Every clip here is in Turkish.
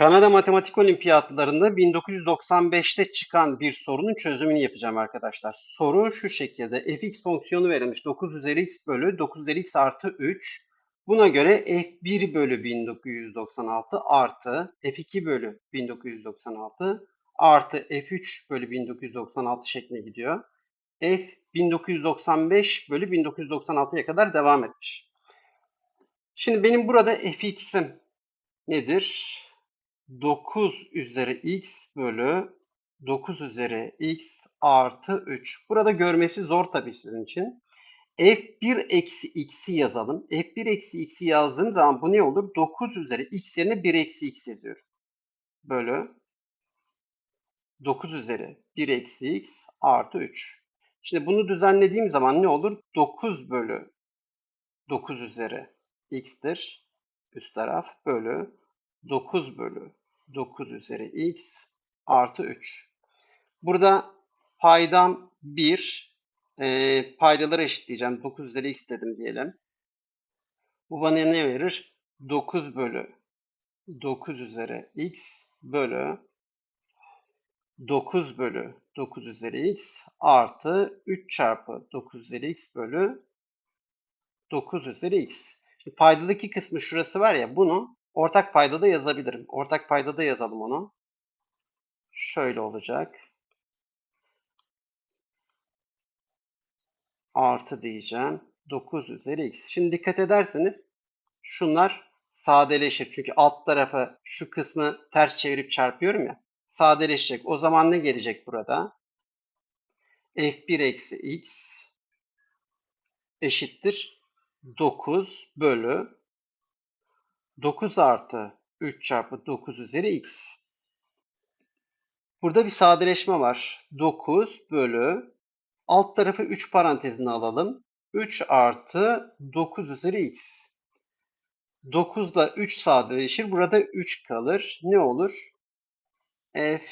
Kanada Matematik Olimpiyatlarında 1995'te çıkan bir sorunun çözümünü yapacağım arkadaşlar. Soru şu şekilde. fx fonksiyonu verilmiş 9 üzeri x bölü 9 üzeri x artı 3. Buna göre f1 bölü 1996 artı f2 bölü 1996 artı f3 bölü 1996 şeklinde gidiyor. f 1995 bölü 1996'ya kadar devam etmiş. Şimdi benim burada fx'im nedir? 9 üzeri x bölü 9 üzeri x artı 3. Burada görmesi zor tabii sizin için. f1 eksi x'i yazalım. f1 eksi x'i yazdığım zaman bu ne olur? 9 üzeri x yerine 1 eksi x yazıyorum. Bölü 9 üzeri 1 eksi x artı 3. Şimdi bunu düzenlediğim zaman ne olur? 9 bölü 9 üzeri x'tir. Üst taraf bölü 9 bölü 9 üzeri x artı 3. Burada paydam 1. E, paydaları eşitleyeceğim. 9 üzeri x dedim diyelim. Bu bana ne verir? 9 bölü 9 üzeri x bölü 9 bölü 9 üzeri x artı 3 çarpı 9 üzeri x bölü 9 üzeri x. Paydadaki kısmı şurası var ya bunu ortak paydada yazabilirim. Ortak paydada yazalım onu. Şöyle olacak. Artı diyeceğim. 9 üzeri x. Şimdi dikkat ederseniz şunlar sadeleşir. Çünkü alt tarafı şu kısmı ters çevirip çarpıyorum ya. Sadeleşecek. O zaman ne gelecek burada? f1 eksi x eşittir 9 bölü 9 artı 3 çarpı 9 üzeri x. Burada bir sadeleşme var. 9 bölü alt tarafı 3 parantezine alalım. 3 artı 9 üzeri x. 9 ile 3 sadeleşir. Burada 3 kalır. Ne olur? f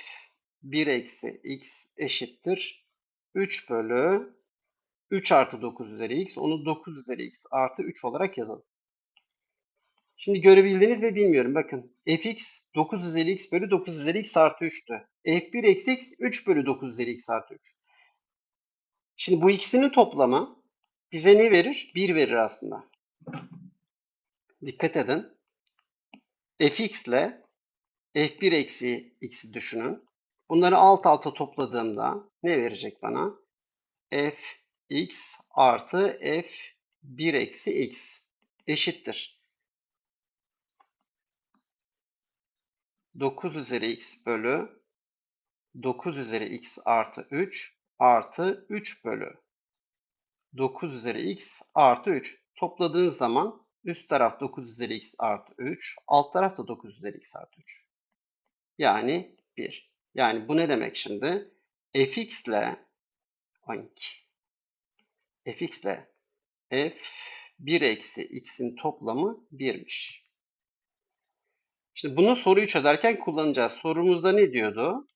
1 eksi x eşittir. 3 bölü 3 artı 9 üzeri x. Onu 9 üzeri x artı 3 olarak yazalım. Şimdi görebildiniz mi bilmiyorum. Bakın fx 9 üzeri x bölü 9 üzeri x artı 3'tü. f1 eksi x 3 bölü 9 üzeri x artı 3. Şimdi bu ikisinin toplamı bize ne verir? 1 verir aslında. Dikkat edin. fx ile f1 eksi x'i düşünün. Bunları alt alta topladığımda ne verecek bana? fx artı f1 eksi x eşittir. 9 üzeri x bölü 9 üzeri x artı 3 artı 3 bölü 9 üzeri x artı 3. Topladığın zaman üst taraf 9 üzeri x artı 3, alt taraf da 9 üzeri x artı 3. Yani 1. Yani bu ne demek şimdi? fx ile fx ile f 1 eksi x'in toplamı 1'miş. Şimdi bunu soruyu çözerken kullanacağız. Sorumuzda ne diyordu?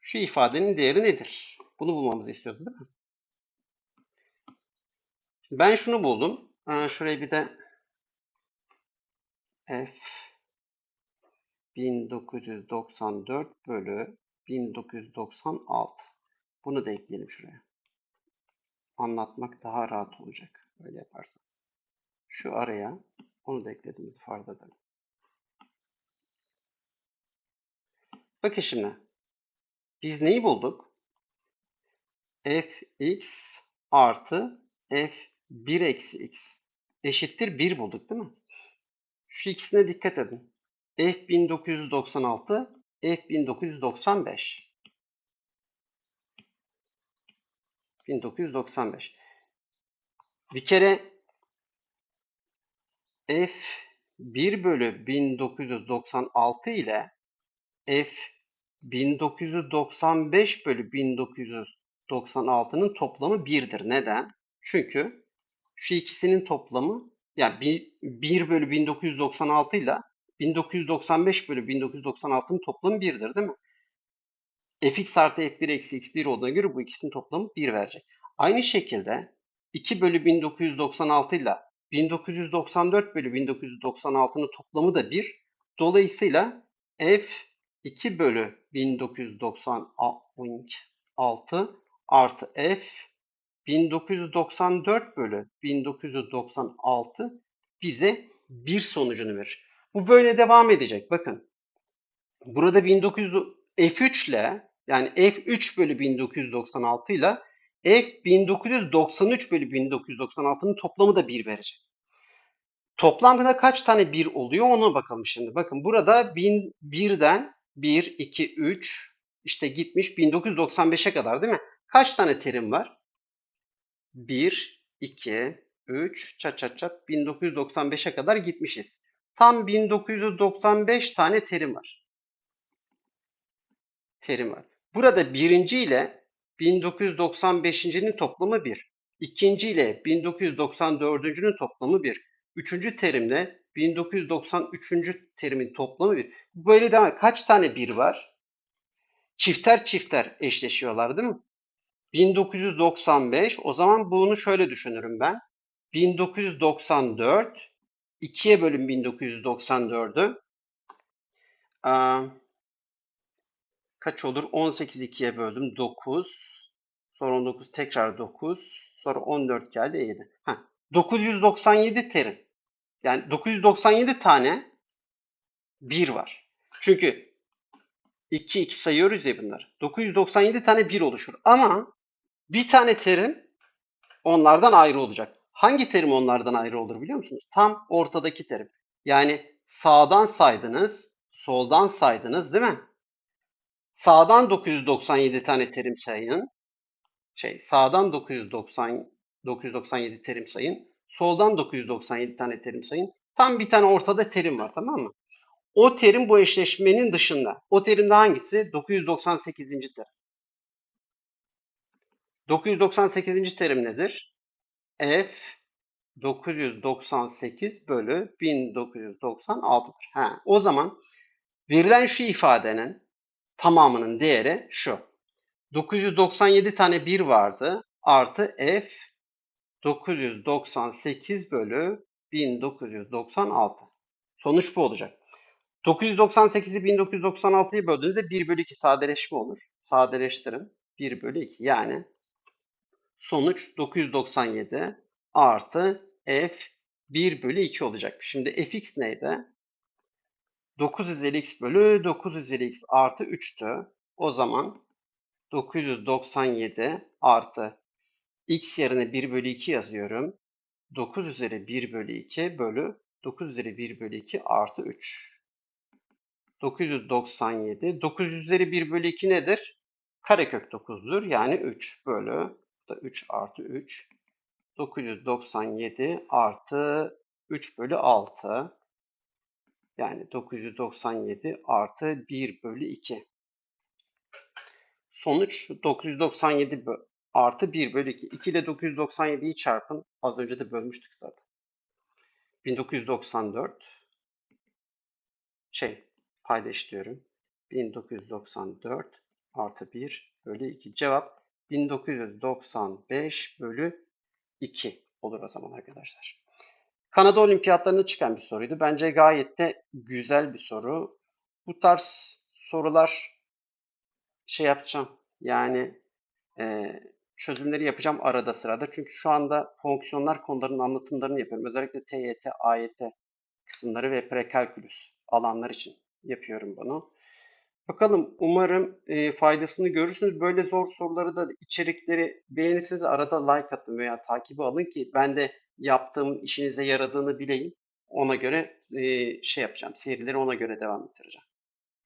Şu ifadenin değeri nedir? Bunu bulmamızı istiyordu değil mi? Ben şunu buldum. Şuraya bir de f 1994 bölü 1996. Bunu da ekleyelim şuraya. Anlatmak daha rahat olacak. Böyle yaparsam. Şu araya onu da eklediğimizi farz edelim. Bakın şimdi. Biz neyi bulduk? fx artı f1 eksi x eşittir 1 bulduk değil mi? Şu ikisine dikkat edin. f 1996, f 1995. 1995. Bir kere f 1 bölü 1996 ile f 1995 bölü 1996'nın toplamı 1'dir. Neden? Çünkü şu ikisinin toplamı yani 1 bölü 1996 ile 1995 bölü 1996'nın toplamı 1'dir değil mi? fx artı f1 eksi x1 olduğuna göre bu ikisinin toplamı 1 verecek. Aynı şekilde 2 bölü 1996 ile 1994 bölü 1996'nın toplamı da 1. Dolayısıyla f 2 bölü 1996 artı f 1994 bölü 1996 bize bir sonucunu verir. Bu böyle devam edecek. Bakın. Burada 1900 F3 ile yani F3 bölü 1996 ile F 1993 bölü 1996'nın toplamı da 1 verecek. Toplamda kaç tane 1 oluyor ona bakalım şimdi. Bakın burada 1001'den 1, 2, 3 işte gitmiş 1995'e kadar değil mi? Kaç tane terim var? 1, 2, 3, çat çat çat 1995'e kadar gitmişiz. Tam 1995 tane terim var. Terim var. Burada birinci ile 1995'incinin toplamı 1. İkinci ile 1994'üncünün toplamı 1. Üçüncü terimle 1993. terimin toplamı 1. Böyle devam. Kaç tane 1 var? Çifter çifter eşleşiyorlar değil mi? 1995 o zaman bunu şöyle düşünürüm ben. 1994 2'ye bölün 1994'ü kaç olur? 18 2'ye böldüm 9 sonra 19 tekrar 9 sonra 14 geldi 7. Heh, 997 terim. Yani 997 tane 1 var. Çünkü 2 2 sayıyoruz ya bunları. 997 tane 1 oluşur. Ama bir tane terim onlardan ayrı olacak. Hangi terim onlardan ayrı olur biliyor musunuz? Tam ortadaki terim. Yani sağdan saydınız, soldan saydınız değil mi? Sağdan 997 tane terim sayın. Şey, sağdan 990 997 terim sayın. Soldan 997 tane terim sayın. Tam bir tane ortada terim var tamam mı? O terim bu eşleşmenin dışında. O terim de hangisi? 998. terim. 998. terim nedir? F 998 bölü 1996'dır. Ha, o zaman verilen şu ifadenin tamamının değeri şu. 997 tane 1 vardı. Artı F 998 bölü 1996. Sonuç bu olacak. 998'i 1996'yı böldüğünüzde 1 bölü 2 sadeleşme olur. Sadeleştirin. 1 bölü 2 yani sonuç 997 artı f 1 bölü 2 olacak. Şimdi fx neydi? 9 üzeri x bölü 9 üzeri x artı 3'tü. O zaman 997 artı x yerine 1 bölü 2 yazıyorum. 9 üzeri 1 bölü 2 bölü 9 üzeri 1 bölü 2 artı 3. 997. 9 üzeri 1 bölü 2 nedir? Karekök 9'dur. Yani 3 bölü da 3 artı 3. 997 artı 3 bölü 6. Yani 997 artı 1 bölü 2. Sonuç 997 artı 1 bölü 2. 2 ile 997'yi çarpın. Az önce de bölmüştük zaten. 1994 şey paylaşıyorum. 1994 artı 1 bölü 2. Cevap 1995 bölü 2 olur o zaman arkadaşlar. Kanada Olimpiyatlarına çıkan bir soruydu. Bence gayet de güzel bir soru. Bu tarz sorular şey yapacağım. Yani e, çözümleri yapacağım arada sırada. Çünkü şu anda fonksiyonlar konularının anlatımlarını yapıyorum. Özellikle TYT, AYT kısımları ve prekalkülüs alanlar için yapıyorum bunu. Bakalım umarım e, faydasını görürsünüz. Böyle zor soruları da içerikleri beğenirseniz arada like atın veya takibi alın ki ben de yaptığım işinize yaradığını bileyim. Ona göre e, şey yapacağım. Serileri ona göre devam ettireceğim.